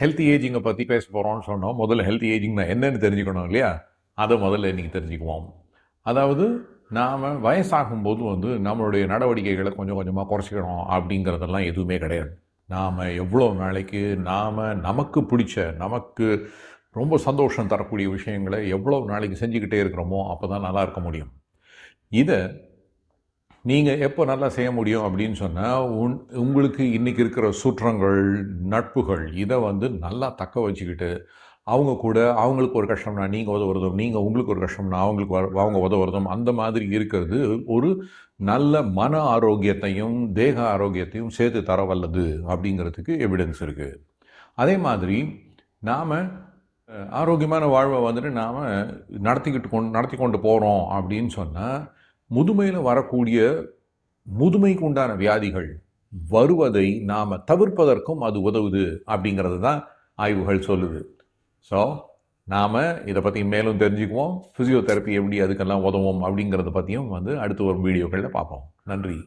Healthy ஏஜிங்கை பற்றி பேச போகிறோம்னு சொன்னோம். முதல்ல ஹெல்த்தி ஏஜிங்னா என்னென்னு தெரிஞ்சுக்கணும் இல்லையா? அதை முதல்ல இன்றைக்கி தெரிஞ்சுக்குவோம். அதாவது நாம் வயசாகும்போது வந்து நம்மளுடைய நடவடிக்கைகளை கொஞ்சம் கொஞ்சமாக குறைச்சிக்கணும் அப்படிங்கிறதெல்லாம் எதுவுமே கிடையாது. நாம் எவ்வளோ நாளைக்கு நாம் நமக்கு பிடிச்ச நமக்கு ரொம்ப சந்தோஷம் தரக்கூடிய விஷயங்களை எவ்வளோ நாளைக்கு செஞ்சுக்கிட்டே இருக்கிறோமோ அப்போ தான் நல்லா இருக்க முடியும். இதை நீங்கள் எப்போ நல்லா செய்ய முடியும் அப்படின்னு சொன்னால் உன் உங்களுக்கு இன்றைக்கி இருக்கிற சுற்றங்கள் நட்புகள் இதை வந்து நல்லா தக்க வச்சுக்கிட்டு அவங்க கூட அவங்களுக்கு ஒரு கஷ்டம்னா நீங்கள் உதவுறதும் நீங்கள் உங்களுக்கு ஒரு கஷ்டம்னா அவங்களுக்கு வர- அவங்க உதவுறதும் அந்த மாதிரி இருக்கிறது ஒரு நல்ல மன ஆரோக்கியத்தையும் தேக ஆரோக்கியத்தையும் சேர்த்து தர வல்லது அப்படிங்கிறதுக்கு எவிடன்ஸ் இருக்குது அதே மாதிரி நாம் ஆரோக்கியமான வாழ்வை வந்துட்டு நாம் நடத்திக்கிட்டு கொண்டு நடத்தி கொண்டு போகிறோம் அப்படின்னு சொன்னால் முதுமையில் வரக்கூடிய முதுமைக்கு உண்டான வியாதிகள் வருவதை நாம் தவிர்ப்பதற்கும் அது உதவுது அப்படிங்கிறது தான் ஆய்வுகள் சொல்லுது. ஸோ நாம் இதை பற்றி மேலும் தெரிஞ்சுக்குவோம். ஃபிசியோதெரப்பி எப்படி அதுக்கெல்லாம் உதவும் அப்படிங்கிறத பற்றியும் வந்து அடுத்து ஒரு வீடியோக்களில் பார்ப்போம். நன்றி.